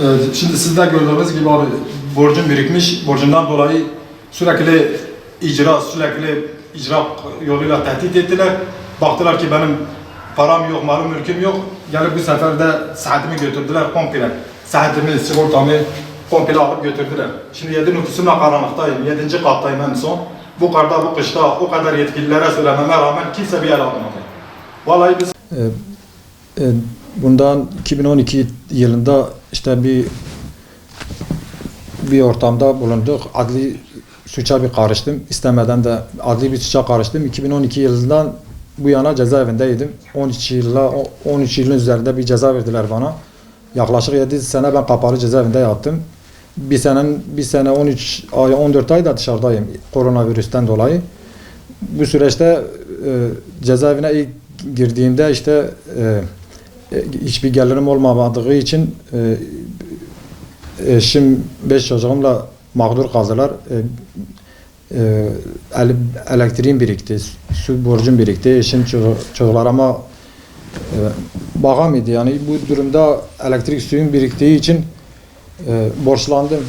Ee, Şimdi siz de gördüğünüz gibi abi borcum birikmiş. Borcumdan dolayı sürekli icra, sürekli icra yoluyla tehdit ettiler. Baktılar ki benim param yok, malım mülküm yok. Gelip bu sefer de saatimi götürdüler komple. Saatimi, sigortamı komple alıp götürdüler. Şimdi yedi nüfusumla karanlıktayım. Yedinci kattayım en son. Bu karda, bu kışta o kadar yetkililere söylememe rağmen kimse bir el atmadı. Vallahi biz E, Bundan 2012 yılında işte bir bir ortamda bulunduk. Adli suça bir karıştım. İstemeden de adli bir suça karıştım. 2012 yılından bu yana cezaevindeydim. 13 yılla 13 yılın üzerinde bir ceza verdiler bana. Yaklaşık 7 sene ben kapalı cezaevinde yattım. Bir senenin bir sene 13 ay 14 ay da dışarıdayım koronavirüsten dolayı. Bu süreçte e, cezaevine ilk girdiğimde işte e, hiçbir gelirim olmadığı için e, eşim beş çocuğumla mağdur kaldılar. E, e, el- elektriğim birikti, su borcum birikti, eşim ço- çocuklarıma e, bakamıyordu. Yani bu durumda elektrik suyun biriktiği için e, borçlandım.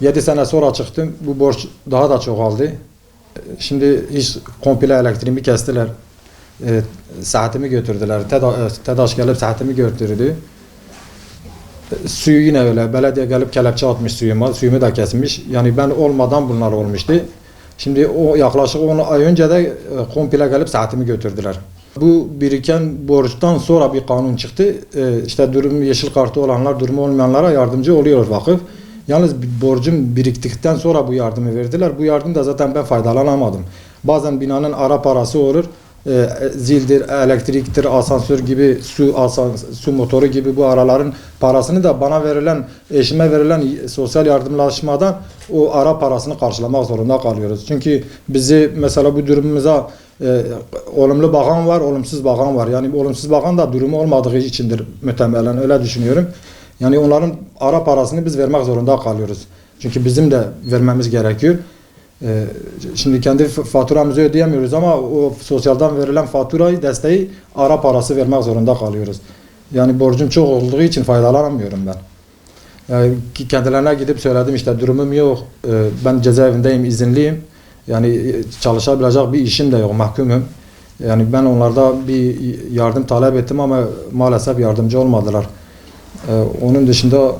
7 sene sonra çıktım. Bu borç daha da çoğaldı. E, Şimdi hiç komple elektriğimi kestiler. E, saatimi götürdüler. TEDA, TEDAŞ gelip saatimi götürdü. Suyu yine öyle. Belediye gelip kelepçe atmış suyuma. Suyumu da kesmiş. Yani ben olmadan bunlar olmuştu. Şimdi o yaklaşık 10 ay önce de e, komple gelip saatimi götürdüler. Bu biriken borçtan sonra bir kanun çıktı. E, işte durum yeşil kartı olanlar, durumu olmayanlara yardımcı oluyor vakıf. Yalnız borcum biriktikten sonra bu yardımı verdiler. Bu yardım da zaten ben faydalanamadım. Bazen binanın ara parası olur. E, zildir, elektriktir, asansör gibi su asans su motoru gibi bu araların parasını da bana verilen, eşime verilen sosyal yardımlaşmadan o ara parasını karşılamak zorunda kalıyoruz. Çünkü bizi mesela bu durumumuza e, olumlu bakan var, olumsuz bakan var. Yani olumsuz bakan da durumu olmadığı içindir muhtemelen öyle düşünüyorum. Yani onların ara parasını biz vermek zorunda kalıyoruz. Çünkü bizim de vermemiz gerekiyor. Ee, Şimdi kendi faturamızı ödeyemiyoruz ama o sosyaldan verilen faturayı, desteği ara parası vermek zorunda kalıyoruz. Yani borcum çok olduğu için faydalanamıyorum ben. Yani kendilerine gidip söyledim işte durumum yok, e, ben cezaevindeyim, izinliyim. Yani e, çalışabilecek bir işim de yok, mahkumum. Yani ben onlarda bir yardım talep ettim ama maalesef yardımcı olmadılar. Ee, onun dışında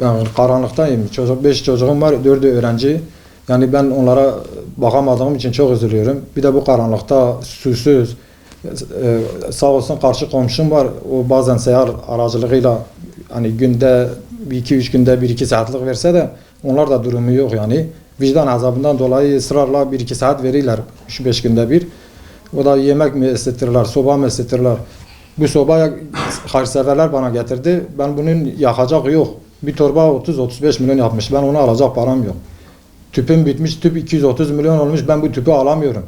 ben karanlıktayım. Çocuk, beş çocuğum var, dördü öğrenci. Yani ben onlara bakamadığım için çok üzülüyorum. Bir de bu karanlıkta susuz, e, sağ olsun karşı komşum var. O bazen seyahat aracılığıyla hani günde bir iki üç günde bir iki saatlik verse de onlar da durumu yok yani. Vicdan azabından dolayı ısrarla bir iki saat verirler. Üç beş günde bir. O da yemek mi ısıtırlar, soba mı ısıtırlar. Bu sobaya hayırseverler bana getirdi. Ben bunun yakacak yok. Bir torba 30-35 milyon yapmış. Ben onu alacak param yok. Tüpüm bitmiş, tüp 230 milyon olmuş. Ben bu tüpü alamıyorum.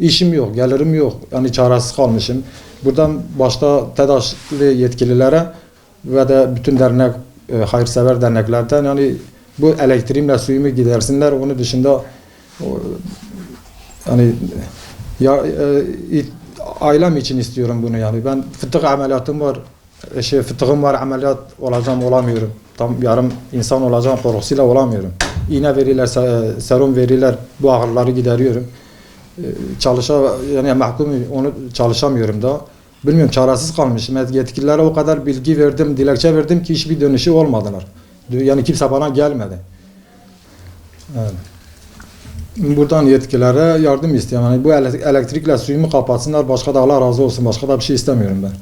İşim yok, gelirim yok. Yani çaresiz kalmışım. Buradan başta TEDAŞ'lı yetkililere ve de bütün dernek, e, hayırsever derneklerden yani bu elektriğimle suyumu gidersinler. Onun dışında yani ya e, it- ailem için istiyorum bunu yani. Ben fıtık ameliyatım var. E, Şey fıtığım var ameliyat olacağım olamıyorum. Tam yarım insan olacağım korkusuyla olamıyorum. İğne verirler, se- serum verirler. Bu ağrıları gideriyorum. E, Çalışa yani mahkum onu çalışamıyorum da. Bilmiyorum çaresiz kalmışım. Yetkililere o kadar bilgi verdim, dilekçe verdim ki hiçbir dönüşü olmadılar. Yani kimse bana gelmedi. Evet. Buradan yetkililere yardım istiyorum. Yani bu ele- elektrikle suyumu kapatsınlar. Başka da Allah razı olsun. Başka da bir şey istemiyorum ben.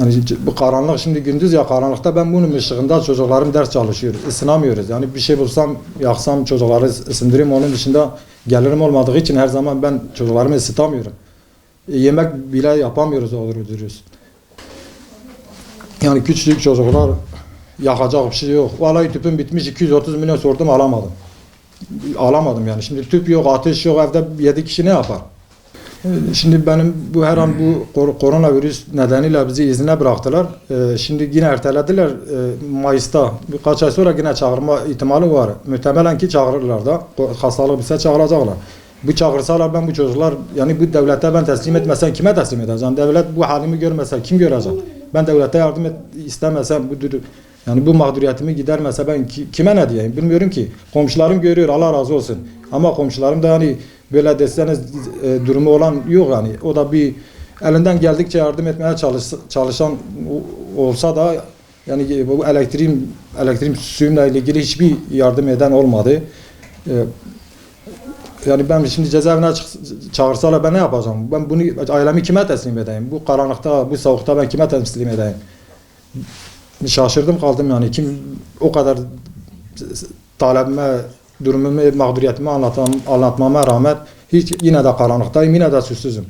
Yani bu karanlık şimdi gündüz ya karanlıkta ben bunun ışığında çocuklarım ders çalışıyor. Isınamıyoruz. Yani bir şey bulsam yaksam çocukları ıs- ısındırayım. Onun dışında gelirim olmadığı için her zaman ben çocuklarımı ısıtamıyorum. E, yemek bile yapamıyoruz olur duruyoruz. Yani küçücük çocuklar yakacak bir şey yok. Vallahi tüpüm bitmiş 230 milyon sordum alamadım alamadım yani. Şimdi tüp yok, ateş yok, evde 7 kişi ne yapar? Şimdi benim bu her an bu kor- koronavirüs nedeniyle bizi izine bıraktılar. Ee, Şimdi yine ertelediler Ee, Mayıs'ta. Birkaç ay sonra yine çağırma ihtimali var. Muhtemelen ki çağırırlar da. Hastalık bitse çağıracaklar. Bu çağırsalar ben bu çocuklar yani bu devlete ben teslim etmesem kime teslim edeceğim? Devlet bu halimi görmese kim görecek? Ben devlete yardım et, istemesem bu Yani bu mağduriyetimi gidermese ben ki- kime ne diyeyim bilmiyorum ki. Komşularım görüyor Allah razı olsun. Ama komşularım da hani böyle deseniz e, durumu olan yok yani. O da bir elinden geldikçe yardım etmeye çalış, çalışan olsa da yani bu elektriğim elektriğim suyumla ilgili hiçbir yardım eden olmadı. E, yani ben şimdi cezaevine çağırsalar ben ne yapacağım? Ben bunu ailemi kime teslim edeyim? Bu karanlıkta, bu soğukta ben kime teslim edeyim? Şaşırdım kaldım yani kim o kadar talebime, durumumu, mağduriyetimi anlatam, anlatmama rağmen hiç yine de karanlıktayım, yine de susuzum.